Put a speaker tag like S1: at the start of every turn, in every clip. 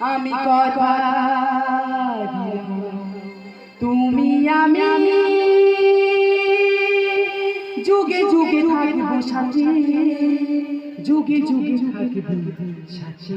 S1: আমি কথা তুমি আমি যুগে যুগে থাকব সাথে। যুগে যুগে থাকব সাথে।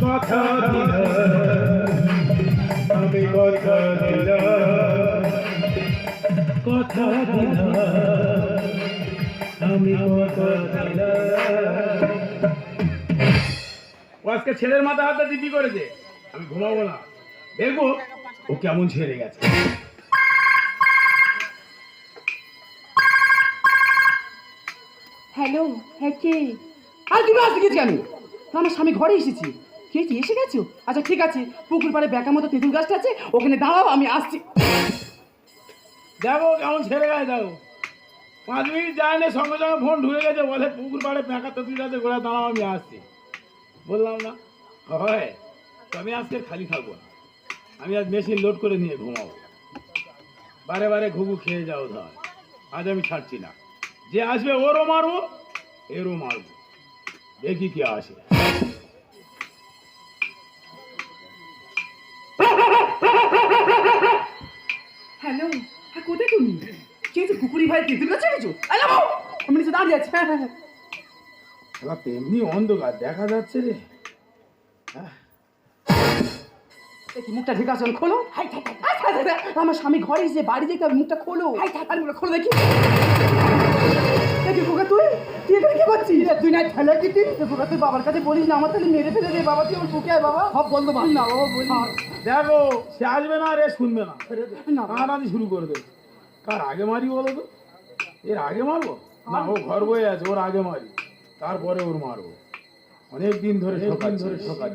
S2: কথা আমি কথা দিলাম কথা দিলাম আমি কথা দিলাম ও আজকে ছেলের মাথা হাতে দিবি করেছে? আমি ঘুমাবো না। দেখব ও কেমন ছেড়ে গেছে।
S1: হ্যালো হ্যাঁ কে? আর তুমি আসতে গেছি আমি। আমার স্বামী ঘরে এসেছি। কে কি এসে গেছো? আচ্ছা ঠিক আছে পুকুর পাড়ে বেকার মতো তেঁতুল গাছটা আছে ওখানে দাঁড়াও আমি আসছি।
S2: দেখো কেমন ছেড়ে গেছে দেখো। পাঁচ মিনিট যায় না সঙ্গে সঙ্গে ফোন ঢুকে গেছে বলে পুকুর পাড়ে পেঁকা তেঁতুল গাছে ঘোরা দাঁড়াও আমি আসছি। বললাম না। হয়, আমি আজকে খালি না। আমি আজ মেশিন লোড করে নিয়ে ঘুমাবো। বারে বারে ঘুঘু খেয়ে যাও ধর। আজ আমি ছাড়ছি না। যে আসবে ওরও মারবো, এরও মারবো। দেখি কি আসে।
S1: হ্যালো হ্যাঁ কোথায় তুমি? কে কুকুরি ভাই তেঁতুল গাছে গেছো আমি নিচে দাঁড়িয়ে আছি। হ্যাঁ হ্যাঁ হ্যাঁ।
S2: এবার তেমনি অন্ধকার দেখা যাচ্ছে রে। হ্যাঁ
S1: দেখি মুখটা ঢেকে আসো খোলো। আমার স্বামী ঘরে এসে বাড়ি যেতে হবে মুখটা খোলো। আরে খোলো দেখি। দেখি খোকা তুই? তুই এখানে কি করছিস? তুই না ঠেলে কি তুই? খোকা তুই বাবার কাছে বলিস না আমার তাহলে মেরে ফেলে দে বাবা তুই আমার বুকে আয় বাবা। সব বন্ধ বাবা না বাবা বলি
S2: দেখো সে আসবে না রে শুনবে না।
S1: না
S2: মারানি শুরু করে দেবে কার আগে মারি বলো তো? এর আগে মারবো? না ও ঘর বয়ে আছে ওর আগে মারি। তারপরে ওর মারবো। অনেক দিন ধরে সকাল ধরে সকাল